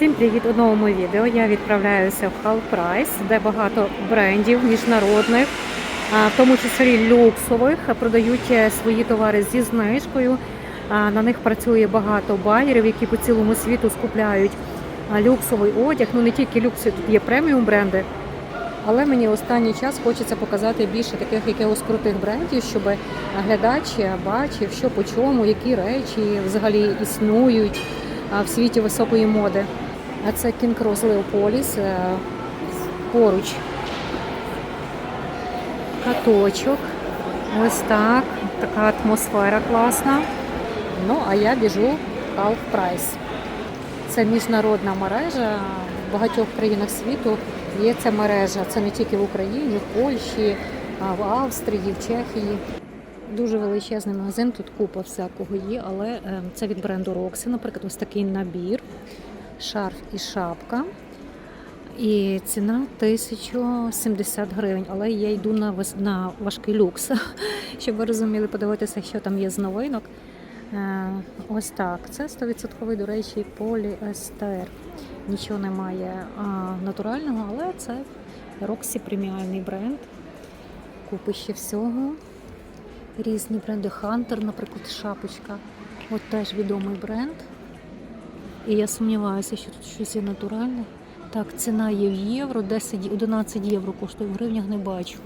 Всім привіт у новому відео. Я відправляюся в Half Price, де багато брендів міжнародних, в тому числі люксових, продають е, свої товари зі знижкою. На них працює багато байерів, які по цілому світу скупляють люксовий одяг. Ну не тільки люксовий, тут є преміум бренди. Але мені останній час хочеться показати більше таких якихось крутих брендів, щоб глядач бачив, що по чому, які речі взагалі існують в світі високої моди. А це Leopolis е, поруч. Каточок. Ось так. Така атмосфера класна. Ну, а я біжу Half Price. Це міжнародна мережа в багатьох країнах світу. Є ця мережа. Це не тільки в Україні, в Польщі, а в Австрії, в Чехії. Дуже величезний магазин, тут купа всякого є, але е, це від бренду Roxy, наприклад, ось такий набір, шарф і шапка. І ціна 1070 гривень, але я йду на, на важкий люкс, щоб ви розуміли, подивитися, що там є з новинок. Е, Ось так. Це 100% до речі, поліестер. Нічого немає натурального, але це Roxy преміальний бренд. Купи ще всього. Різні бренди Hunter, наприклад, шапочка. От теж відомий бренд. І я сумніваюся, що тут щось є натуральне. Так, ціна є в євро, 10, 11 євро коштує в гривнях, не бачу.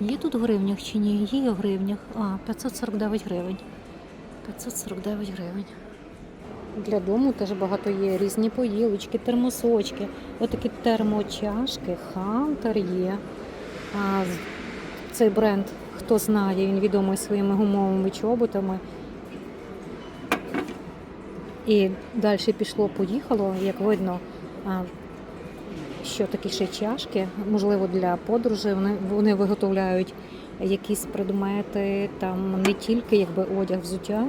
Є тут в гривнях чи ні? Є в гривнях. А, 549 гривень. 549 гривень. Для дому теж багато є різні поїлочки, термосочки. Отакі термочашки, хантер є. А, цей бренд, хто знає, він відомий своїми гумовими чоботами. І далі пішло, поїхало, як видно, що такі ще чашки, можливо, для подорожей. Вони, вони виготовляють якісь предмети, там не тільки якби одяг, взуття,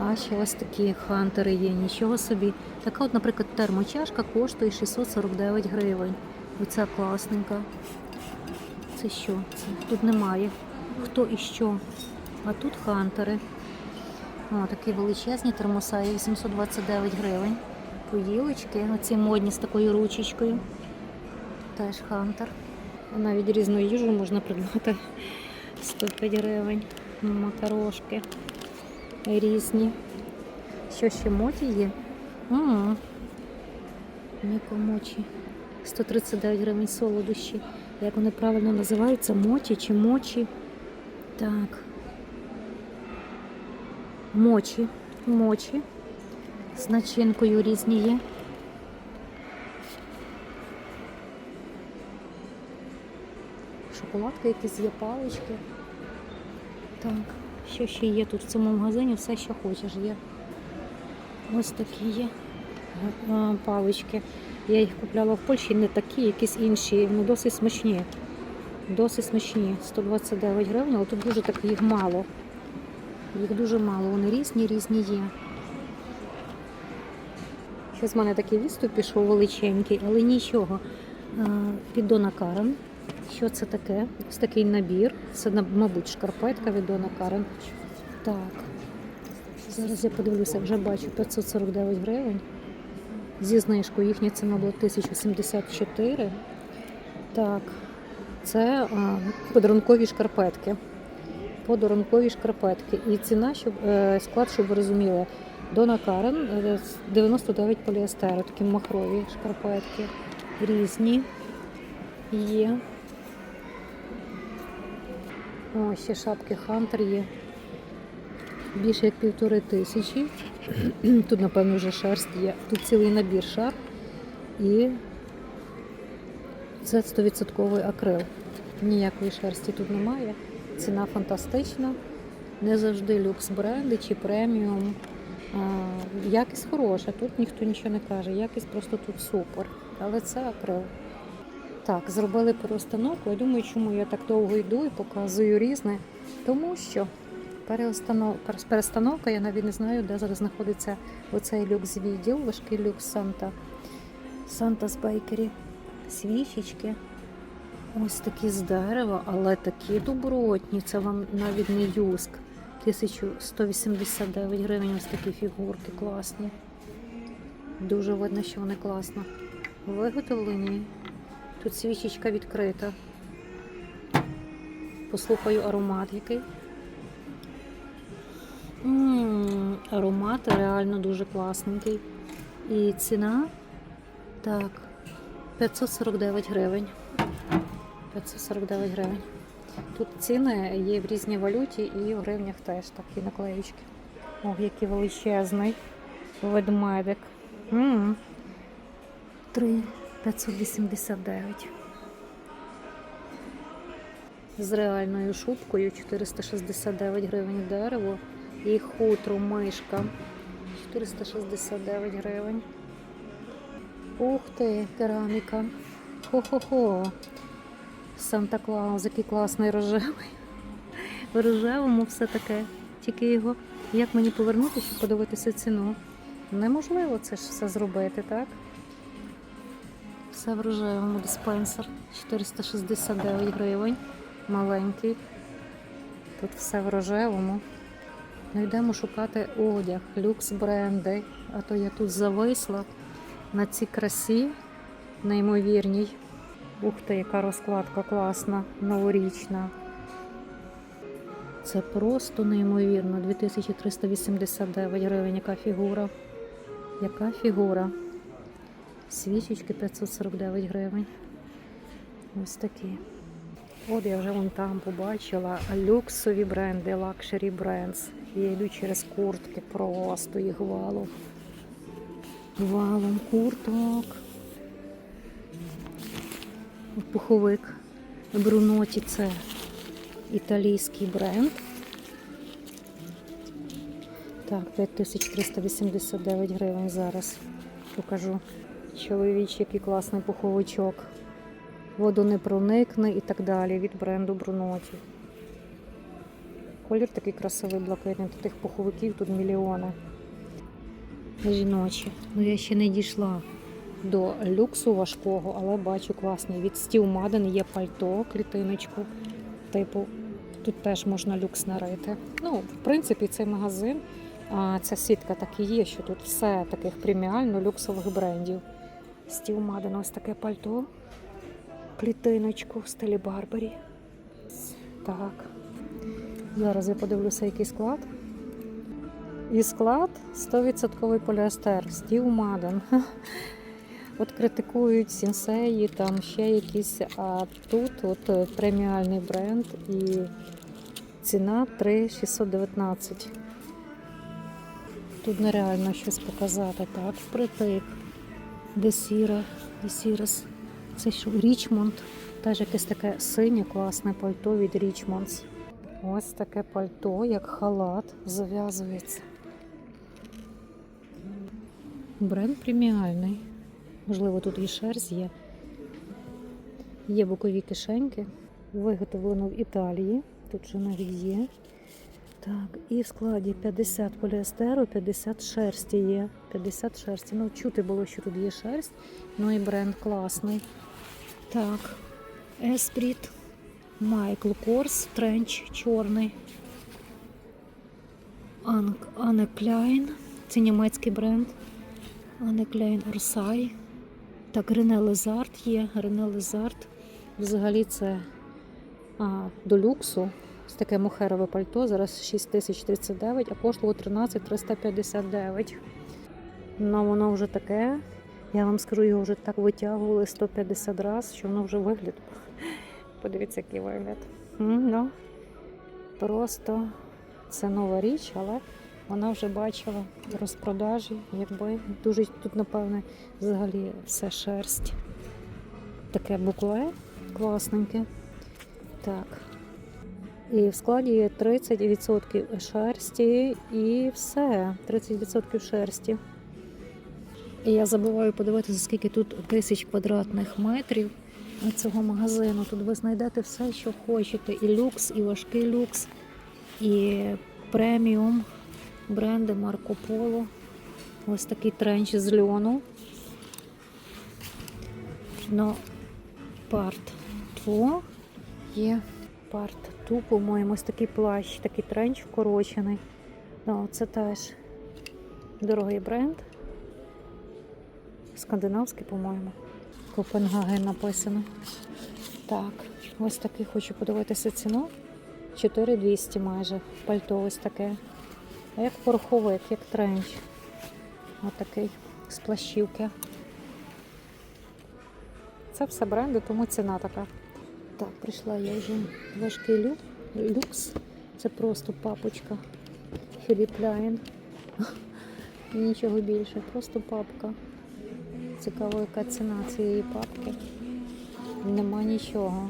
а ще ось такі хантери є. Нічого собі. Така, от, наприклад, термочашка коштує 649 гривень. Оця класненька. Це що? Це тут немає. Хто і що? А тут хантери. О, такі величезні термоса, є 829 гривень. Поїлочки, оці модні з такою ручечкою. Теж хантер. Навіть різну їжу можна придбати. 105 гривень. Макарошки різні. Що ще моті є? Мікомочі. 139 гривень солодощі. Як вони правильно називаються? Моті чи мочі? Так. Мочі. Мочі. З начинкою різні є. Шоколадки якісь є, палички. Так, що ще є тут в цьому магазині? Все, що хочеш є. Ось такі є палички. Я їх купляла в Польщі, не такі, якісь інші. Ну, досить смачні. Досить смачні. 129 гривень, але тут дуже так їх мало. Їх дуже мало. Вони різні, різні є. Щось в мене такий відступ пішов величенький, але нічого. Піддона Карен. Що це таке? Ось такий набір. Це, мабуть, шкарпетка від Дона Карен. Так. Зараз я подивлюся, вже бачу 549 гривень. Зі знижкою їхня ціна була 1074. Так, це а, подарункові шкарпетки. Подарункові шкарпетки. І ціна, щоб е, склад, щоб ви розуміли, Дона Карен е, 99 поліестеру, такі махрові шкарпетки. Різні є. О, ще шапки Хантер є. Більше як півтори тисячі. Тут, напевно, вже шерсть є. Тут цілий набір шар. І це 100% акрил. Ніякої шерсті тут немає. Ціна фантастична. Не завжди люкс бренди чи преміум. А, якість хороша, тут ніхто нічого не каже. Якість просто тут супер. Але це акрил. Так, зробили переустановку. Я думаю, чому я так довго йду і показую різне. Тому що перестановка, я навіть не знаю, де зараз знаходиться оцей люкс відділ, важкий люкс Санта. Санта з Бейкері. Свічечки. Ось такі з дерева, але такі добротні. Це вам навіть не юск. 1189 гривень ось такі фігурки класні. Дуже видно, що вони класно виготовлені. Тут свічечка відкрита. Послухаю аромат який. М, Аромат реально дуже класненький. І ціна так, 549 гривень. 549 гривень. Тут ціни є в різній валюті і в гривнях теж такі наклеючки. Ох, який величезний ведмедик. М. 3 589. З реальною шубкою 469 гривень дерево і хутро мишка 469 гривень. Ух ти, кераміка. Хо-хо-хо. Санта Клаус, який класний рожевий. В рожевому все таке. Тільки його. Як мені повернути, щоб подивитися ціну? Неможливо це ж все зробити, так? Все в рожевому диспенсер. 469 гривень. Маленький. Тут все в рожевому. Ну йдемо шукати одяг, люкс бренди. А то я тут зависла на цій красі неймовірній. Ух ти, яка розкладка класна, новорічна. Це просто неймовірно. 2389 гривень, яка фігура. Яка фігура? Свічечки 549 гривень. Ось такі. От я вже вон там побачила люксові бренди, лакшері брендс. Я йду через куртки, просто їх валом. Валом курток. Пуховик Бруноті це італійський бренд. Так, 5389 гривень зараз покажу. Чоловічий, який класний пуховичок. Водонепроникний і так далі від бренду Бруноті. Колір такий красивий блакитний. Тут тих пуховиків тут мільйони. Жіночі. Ну я ще не дійшла до люксу важкого, але бачу класний. Від Steel Madden є пальто, клітиночку. Типу, тут теж можна люкс нарити. Ну, в принципі, цей магазин, а, ця сітка так і є, що тут все таких преміально люксових брендів. Steel Madden, ось таке пальто, клітиночку в стилі Барбарі. Так. Зараз я подивлюся, який склад. І склад 100% поліестер, Steel Madden. От критикують сінсеї, там ще якісь, а тут от е, преміальний бренд і ціна 3,619. Тут нереально щось показати. Так, впритик. Десіра, Десірас. Це що, Річмонд. Теж якесь таке синє класне пальто від Річмондс. Ось таке пальто, як халат, зав'язується. Бренд преміальний. Можливо, тут і шерсть є. Є бокові кишеньки. Виготовлено в Італії. Тут же навіть є. Так, і в складі 50 поліестеру, 50 шерсті є. 50 шерсті. Ну, чути було, що тут є шерсть. Ну і бренд класний. Так, Еспріт, Майкл Корс, тренч чорний. Анне Кляйн. Це німецький бренд. Анне Кляйн Орсай. Так, Рене Лезард є. Рене Лезард. Взагалі це а, до люксу. Ось таке мохерове пальто. Зараз 6039, а коштувало 13359. Ну, воно вже таке. Я вам скажу, його вже так витягували 150 разів, що воно вже вигляд. Подивіться, який вигляд. Ну, просто це нова річ, але вона вже бачила розпродажі, якби дуже тут, напевне, взагалі все шерсть. Таке букле класненьке. Так. І в складі є 30% шерсті і все. 30% шерсті. І я забуваю подивитися, скільки тут тисяч квадратних метрів цього магазину. Тут ви знайдете все, що хочете. І люкс, і важкий люкс, і преміум бренди Марко Поло. Ось такий тренч з льону. Ну, парт 2 є парт 2, по-моєму, ось такий плащ, такий тренч вкорочений. Ну, це теж дорогий бренд. Скандинавський, по-моєму. Копенгаген написано. Так, ось такий хочу подивитися ціну. 4200 майже. Пальто ось таке. А як пороховик, як тренч. Ось такий з плащівки. Це все бренди, тому ціна така. Так, прийшла я вже важкий лю... люкс. Це просто папочка. Філіп Ляйн. Нічого більше, просто папка. Цікаво, яка ціна цієї папки. Нема нічого.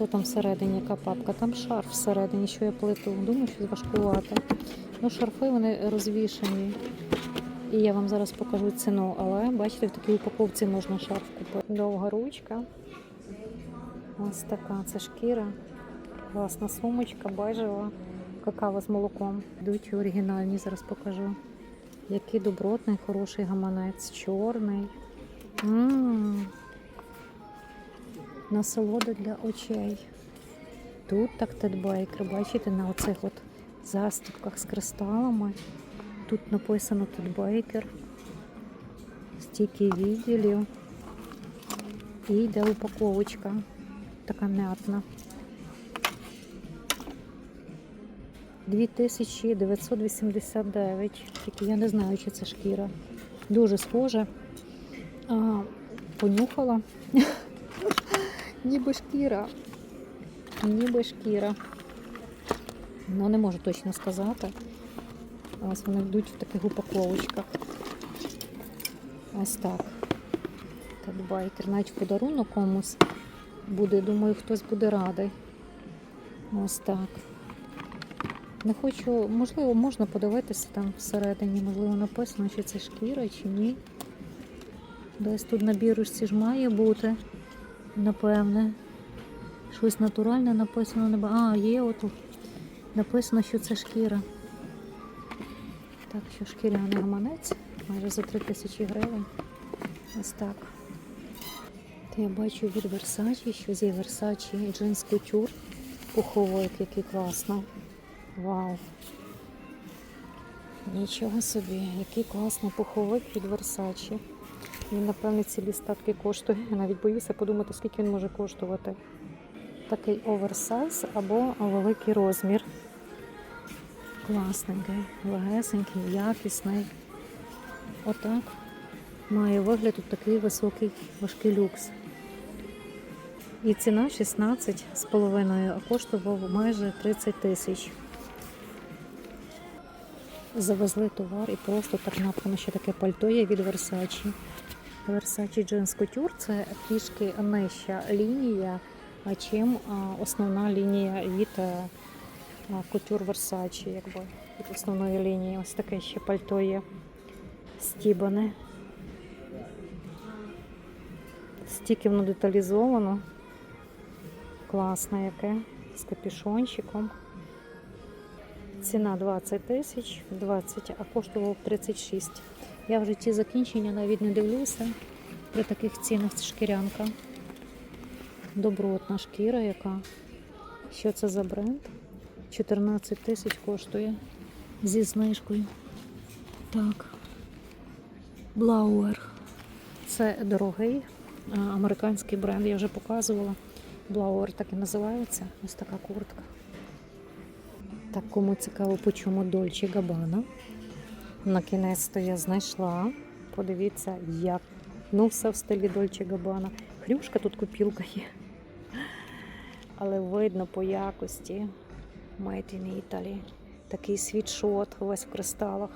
Що там всередині, яка папка? Там шарф всередині, що я плету. Думаю, що важкувати. Ну, шарфи вони розвішені. І я вам зараз покажу ціну, але бачите, в такій упаковці можна шарф купити. Довга ручка. Ось така це шкіра. Класна сумочка, бежева, какао з молоком. Йдуть оригінальні, зараз покажу. Який добротний, хороший гаманець, чорний. М. Насолода для очей. Тут так тедбайкер, бачите, на оцих от застібках з кристалами. Тут написано тедбайкер. Стільки відділів. І йде упаковочка. Така м'ятна. 2989. Тільки я не знаю, чи це шкіра. Дуже схоже. А, понюхала. Ніби шкіра. Ніби шкіра. Ну, не можу точно сказати. Ось вони йдуть в таких упаковочках. Ось так. Так, байкер, навіть подарунок комусь буде. Думаю, хтось буде радий. Ось так. Не хочу, можливо, можна подивитися там всередині, можливо, написано, чи це шкіра, чи ні. Десь тут на бірушці ж має бути, напевне. Щось натуральне написано. не А, є отут. Написано, що це шкіра. Так, що шкіряний гаманець, майже за 3 тисячі гривень. Ось так. Та я бачу від Versace, що є Versace джинс кутюр. Пуховик, який класно. Вау. Нічого собі, який класний пуховик від Versace. Він, напевне, цілі статки коштує. Я навіть боюся подумати, скільки він може коштувати. Такий оверсайз або великий розмір. Класненький, легесенький, якісний. Отак. Має вигляд тут такий високий важкий люкс. І ціна 16 з половиною, а коштував майже 30 тисяч. Завезли товар і просто так напевно, що таке пальто є від Versace. Versace Jeans Couture – це трішки нижча лінія, чим основна лінія від е, Couture Versace, якби від основної лінії. Ось таке ще пальто є стібане. Стільки воно деталізовано. Класне яке, з капюшончиком. Ціна 20 тисяч, 20, а коштував 36. Я в житті закінчення навіть не дивлюся. При таких цінах це шкірянка. Добротна шкіра яка. Що це за бренд? 14 тисяч коштує зі знижкою. Так. Блауер. Це дорогий американський бренд, я вже показувала. Блауер так і називається. Ось така куртка. Так, кому цікаво, по чому Дольче Габана. На кінець-то я знайшла. Подивіться, як. Ну, все в стилі Дольче Габана. Хрюшка тут купілка є. Але видно по якості. Made in Italy. Такий світшот весь в кристалах.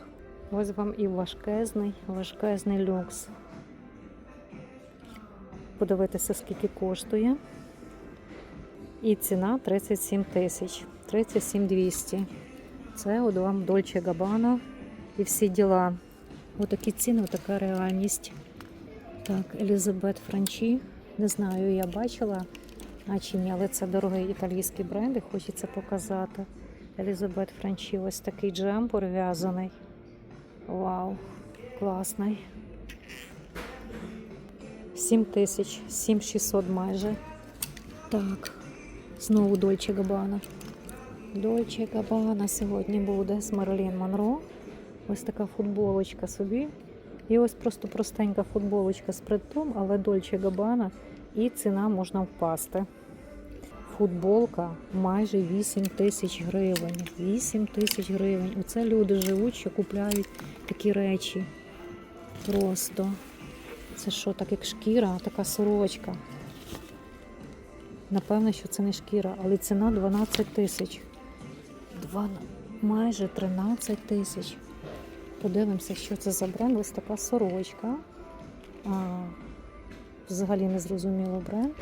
Ось вам і важкезний, важкезний люкс. Подивитися, скільки коштує. І ціна 37 тисяч, 37 200. Це от вам Дольче Габана і всі діла. Отакі ціни, отака реальність. Так, Елізабет Франчі. Не знаю, я бачила, а чи ні, але це дорогий італійський бренд і хочеться показати. Елізабет Франчі, ось такий джемпер в'язаний. Вау, класний. 7 тисяч, 7600 майже. Так, знову Дольче Габана. Дольче Габана сьогодні буде з Мерлін Монро. Ось така футболочка собі. І ось просто простенька футболочка з принтом, але Дольче Габана, і ціна можна впасти. Футболка майже 8 тисяч гривень. 8 тисяч гривень. Оце люди живуть, що купляють такі речі. Просто. Це що, так як шкіра, така сорочка. Напевно, що це не шкіра, але ціна 12 тисяч. Два, майже 13 тисяч. Подивимося, що це за бренд. Ось така сорочка. А, взагалі не зрозуміло бренд.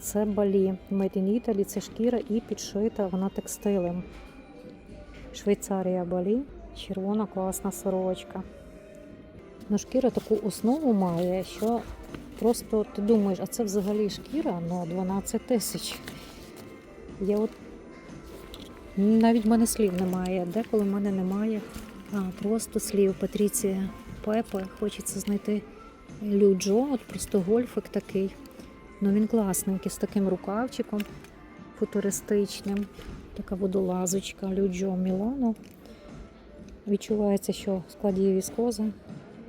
Це балі. Made in Italy, це шкіра і підшита вона текстилем. Швейцарія балі. Червона класна сорочка. Ну, шкіра таку основу має, що просто ти думаєш, а це взагалі шкіра на 12 тисяч. Я от навіть в мене слів немає. Деколи в мене немає просто слів. Патріція Пепе. Хочеться знайти Люджо, от просто гольфик такий. Ну він класненький, з таким рукавчиком футуристичним. Така водолазочка Люджо Мілано. Відчувається, що в складі віскоза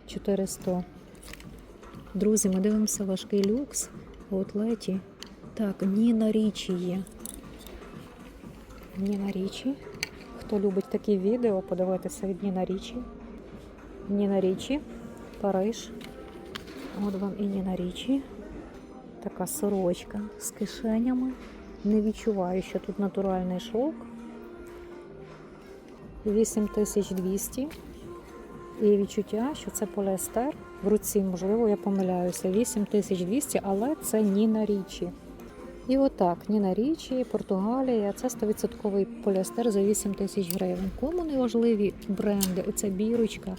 400. Друзі, ми дивимося важкий люкс в аутлеті. Так, Ніна Річі є. Ніна Річі. Хто любить такі відео, подивитися від Ніна Річі. Ніна Річі, Париж. От вам і Ніна Річі. Така сорочка з кишенями. Не відчуваю, що тут натуральний шовк. 8200. І відчуття, що це поліестер. В руці, можливо, я помиляюся. 8200, але це Ніна Річі. І отак, Ніна Річі, Португалія, це 100% поліестер за 8 тисяч гривень. Кому не важливі бренди, оця бірочка,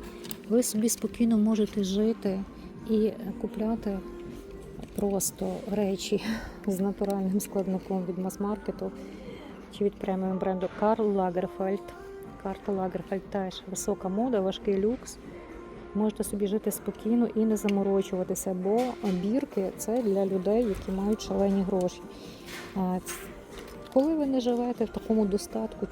ви собі спокійно можете жити і купляти просто речі з натуральним складником від мас-маркету чи від преміум бренду Карл Лагерфельд. Карта Лагерфельд теж висока мода, важкий люкс. Можете собі жити спокійно і не заморочуватися, бо бірки це для людей, які мають шалені гроші. Коли ви не живете в такому достатку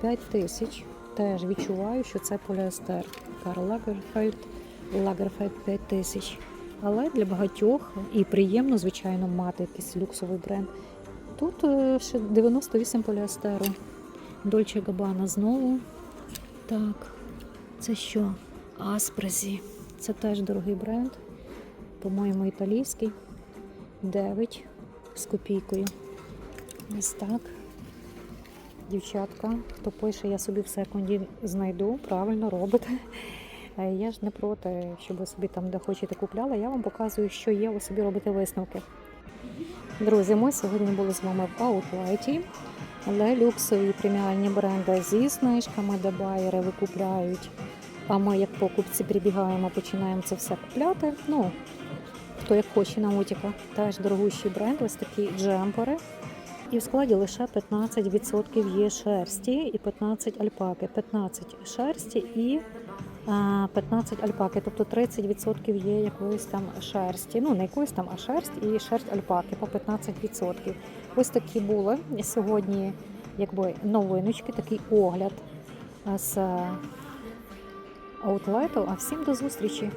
5 тисяч, теж відчуваю, що це поліестер. Карл Лагерфельд, Лагерфельд 5 тисяч. Але для багатьох і приємно, звичайно, мати якийсь люксовий бренд. Тут е, ще 98 поліестеру. Дольче Габана знову. Так, це що? Аспрезі. Це теж дорогий бренд. По-моєму, італійський. 9 з копійкою. Ось так. Дівчатка, хто пише, я собі в секунді знайду, правильно робите. Е, Я ж не проти, щоб ви собі там, де хочете, купляли. Я вам показую, що є, ви собі робите висновки. Друзі, ми сьогодні були з вами в Аутлайті, але люксові преміальні бренди зі знижками, де байери викупляють. А ми, як покупці, прибігаємо, починаємо це все купляти. Ну, хто як хоче на Утіка. Теж дорогущий бренд, ось такі джемпери. І в складі лише 15% є шерсті і 15 альпаки. 15 шерсті і 15 альпаки, тобто 30% є якоїсь там шерсті. Ну, не якоїсь там, а шерсть і шерсть альпаки по 15%. Ось такі були сьогодні, якби новиночки, такий огляд з аутлету. А всім до зустрічі!